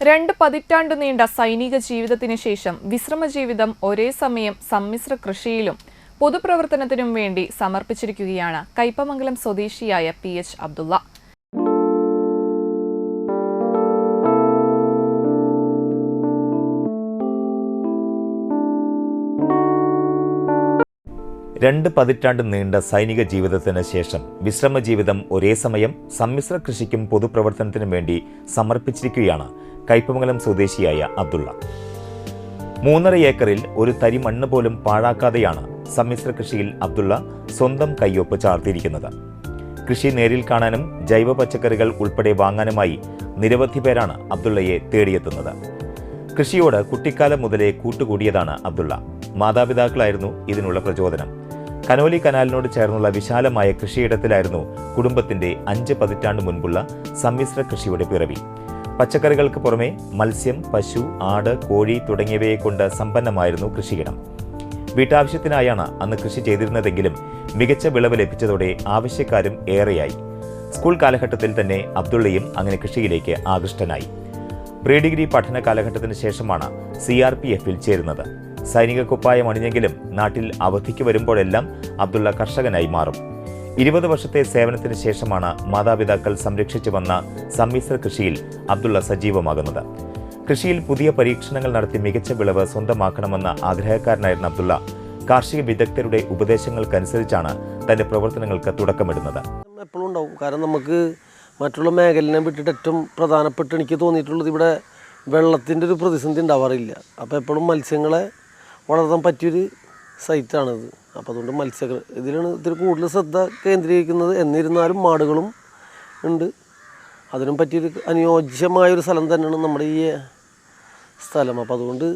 രണ്ട് പതിറ്റാണ്ട് നീണ്ട സൈനിക ജീവിതത്തിന് ശേഷം വിശ്രമ ജീവിതം ഒരേ സമയം സമ്മിശ്ര കൃഷിയിലും പൊതുപ്രവർത്തനത്തിനും വേണ്ടി സമർപ്പിച്ചിരിക്കുകയാണ് കൈപ്പമംഗലം സ്വദേശിയായ പി എച്ച് അബ്ദുള്ള. രണ്ട് പതിറ്റാണ്ട് നീണ്ട സൈനിക ജീവിതത്തിന് ശേഷം വിശ്രമ ജീവിതം ഒരേ സമയം സമ്മിശ്ര കൃഷിക്കും പൊതുപ്രവർത്തനത്തിനും വേണ്ടി സമർപ്പിച്ചിരിക്കുകയാണ് കയ്പമംഗലം സ്വദേശിയായ അബ്ദുള്ള. മൂന്നര ഏക്കറിൽ ഒരു തരി മണ്ണ് പോലും പാഴാക്കാതെയാണ് സമ്മിശ്ര കൃഷിയിൽ അബ്ദുള്ള സ്വന്തം കയ്യൊപ്പ് ചാർത്തിയിരിക്കുന്നത് കൃഷി നേരിൽ കാണാനും ജൈവ പച്ചക്കറികൾ ഉൾപ്പെടെ വാങ്ങാനുമായി നിരവധി പേരാണ് അബ്ദുള്ളയെ തേടിയെത്തുന്നത്. കൃഷിയോട് കുട്ടിക്കാലം മുതലേ കൂട്ടുകൂടിയതാണ് അബ്ദുള്ള. മാതാപിതാക്കളായിരുന്നു ഇതിനുള്ള പ്രചോദനം. കനോലി കനാലിനോട് ചേർന്നുള്ള വിശാലമായ കൃഷിയിടത്തിലായിരുന്നു കുടുംബത്തിന്റെ അഞ്ച് പതിറ്റാണ്ട് മുൻപുള്ള സമ്മിശ്ര കൃഷിയുടെ പിറവി. പച്ചക്കറികൾക്ക് പുറമെ മത്സ്യം പശു ആട് കോഴി തുടങ്ങിയവയെ കൊണ്ട് സമ്പന്നമായിരുന്നു കൃഷിയിടം. വീട്ടാവശ്യത്തിനായാണ് അന്ന് കൃഷി ചെയ്തിരുന്നതെങ്കിലും മികച്ച വിളവ് ലഭിച്ചതോടെ ആവശ്യക്കാരും ഏറെയായി. സ്കൂൾ കാലഘട്ടത്തിൽ തന്നെ അബ്ദുള്ളയും അങ്ങനെ കൃഷിയിലേക്ക് ആകൃഷ്ടനായി. പ്രീ ഡിഗ്രി പഠന കാലഘട്ടത്തിന് ശേഷമാണ് സി ആർ പി എഫിൽ ചേരുന്നത്. സൈനിക കുപ്പായം അണിഞ്ഞെങ്കിലും നാട്ടിൽ അവധിക്ക് വരുമ്പോഴെല്ലാം അബ്ദുള്ള കർഷകനായി മാറും. ഇരുപത് വർഷത്തെ സേവനത്തിന് ശേഷമാണ് മാതാപിതാക്കൾ സംരക്ഷിച്ചു വന്ന സമ്മിശ്ര കൃഷിയിൽ അബ്ദുള്ള സജീവമാകുന്നത്. കൃഷിയിൽ പുതിയ പരീക്ഷണങ്ങൾ നടത്തി മികച്ച വിളവ് സ്വന്തമാക്കണമെന്ന ആഗ്രഹക്കാരനായിരുന്ന അബ്ദുള്ള കാർഷിക വിദഗ്ധരുടെ ഉപദേശങ്ങൾക്കനുസരിച്ചാണ് തന്റെ പ്രവർത്തനങ്ങൾക്ക് തുടക്കമിടുന്നത്. എപ്പോഴും ഉണ്ടാവും. കാരണം നമുക്ക് മറ്റുള്ള മേഖലനെ വിട്ടിട്ട് ഏറ്റവും പ്രധാനപ്പെട്ട് എനിക്ക് തോന്നിയിട്ടുള്ളത് ഇവിടെ വെള്ളത്തിന്റെ ഒരു പ്രതിസന്ധി ഉണ്ടാവാറില്ല. അപ്പോൾ എപ്പോഴും മത്സ്യങ്ങളെ വളർത്താൻ പറ്റിയൊരു സൈറ്റാണിത് അപ്പോൾ അതുകൊണ്ട് മത്സ്യ ഇതിലാണ് ഇതിൽ കൂടുതൽ ശ്രദ്ധ കേന്ദ്രീകരിക്കുന്നത്. എന്നിരുന്നാലും മാടുകളും ഉണ്ട്. അതിനും പറ്റിയൊരു അനുയോജ്യമായൊരു സ്ഥലം തന്നെയാണ് നമ്മുടെ ഈ സ്ഥലം. അപ്പോൾ അതുകൊണ്ട്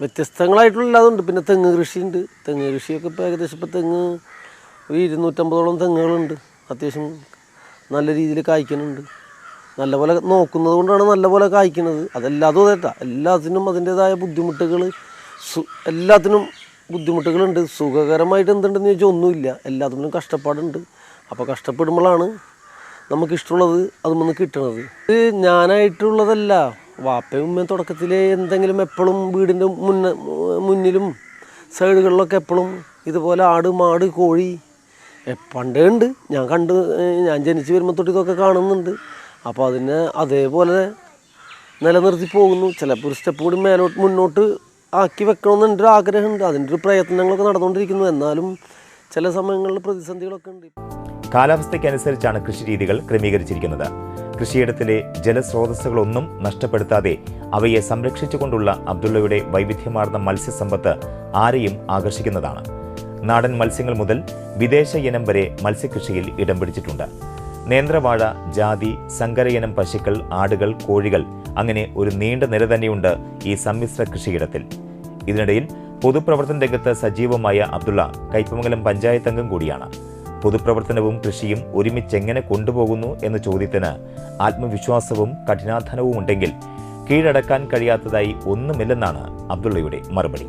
വ്യത്യസ്തങ്ങളായിട്ടുള്ള എല്ലാതുണ്ട് പിന്നെ തെങ്ങ് കൃഷിയുണ്ട് തെങ്ങ് കൃഷിയൊക്കെ ഇപ്പോൾ ഏകദേശം ഇപ്പോൾ തെങ്ങ് ഒരു ഇരുന്നൂറ്റമ്പതോളം തെങ്ങുകളുണ്ട്. അത്യാവശ്യം നല്ല രീതിയിൽ കായ്ക്കുന്നുണ്ട്. നല്ലപോലെ നോക്കുന്നത് കൊണ്ടാണ് നല്ലപോലെ കായ്ക്കുന്നത് അതെല്ലാതും അതേട്ടാ. എല്ലാത്തിനും അതിന്റേതായ ബുദ്ധിമുട്ടുകൾ എല്ലാത്തിനും ബുദ്ധിമുട്ടുകളുണ്ട്. സുഖകരമായിട്ട് എന്തുണ്ടെന്ന് ചോദിച്ചാൽ ഒന്നുമില്ല. എല്ലാത്തിനും കഷ്ടപ്പാടുണ്ട്. അപ്പോൾ കഷ്ടപ്പെടുമ്പോഴാണ് നമുക്കിഷ്ടമുള്ളത് അതിൽ നിന്ന് കിട്ടണത്. ഇത് ഞാനായിട്ടുള്ളതല്ല. വാപ്പയും ഉമ്മയും തുടക്കത്തിൽ എന്തെങ്കിലും എപ്പോഴും വീടിന്റെ മുന്ന മുന്നിലും സൈഡുകളിലൊക്കെ എപ്പോഴും ഇതുപോലെ ആട് മാട് കോഴി പണ്ടേ ഉണ്ട്. ഞാൻ കണ്ട് ഞാൻ ജനിച്ച് വരുമ്പോൾ തൊട്ട് ഇതൊക്കെ കാണുന്നുണ്ട്. അപ്പോൾ അതിനെ അതേപോലെ നിലനിർത്തി പോകുന്നു. ചിലപ്പോൾ ഒരു സ്റ്റെപ്പ് കൂടി മേലോട്ട് മുന്നോട്ട് ആക്കി വെക്കണമെന്നുണ്ട് ഒരു ആഗ്രഹമുണ്ട്. അതിന്റെ ഒരു പ്രയത്നങ്ങളൊക്കെ നടന്നുകൊണ്ടിരിക്കുന്നു. എന്നാലും ചില സമയങ്ങളിൽ പ്രതിസന്ധികളൊക്കെ ഉണ്ട്. കാലാവസ്ഥയ്ക്കനുസരിച്ചാണ് കൃഷി രീതികൾ ക്രമീകരിച്ചിരിക്കുന്നത്. കൃഷിയിടത്തിലെ ജലസ്രോതസ്സുകളൊന്നും നഷ്ടപ്പെടുത്താതെ അവയെ സംരക്ഷിച്ചുകൊണ്ടുള്ള അബ്ദുള്ളയുടെ വൈവിധ്യമാർന്ന മത്സ്യസമ്പത്ത് ആരെയും ആകർഷിക്കുന്നതാണ്. നാടൻ മത്സ്യങ്ങൾ മുതൽ വിദേശ ഇനം വരെ മത്സ്യകൃഷിയിൽ ഇടം പിടിച്ചിട്ടുണ്ട്. നേന്ത്രവാഴ ജാതി സങ്കരയിനം പശുക്കൾ ആടുകൾ കോഴികൾ അങ്ങനെ ഒരു നീണ്ട നിര തന്നെയുണ്ട് ഈ സമ്മിശ്ര കൃഷിയിടത്തിൽ. ഇതിനിടയിൽ പൊതുപ്രവർത്തന രംഗത്ത് സജീവമായ അബ്ദുള്ള കൈപ്പമംഗലം പഞ്ചായത്ത് അംഗം കൂടിയാണ്. പൊതുപ്രവർത്തനവും കൃഷിയും ഒരുമിച്ചെങ്ങനെ കൊണ്ടുപോകുന്നു എന്ന ചോദ്യത്തിന് ആത്മവിശ്വാസവും കഠിനാധ്വാനവും ഉണ്ടെങ്കിൽ കീഴടക്കാൻ കഴിയാത്തതായി ഒന്നുമില്ലെന്നാണ് അബ്ദുള്ളയുടെ മറുപടി.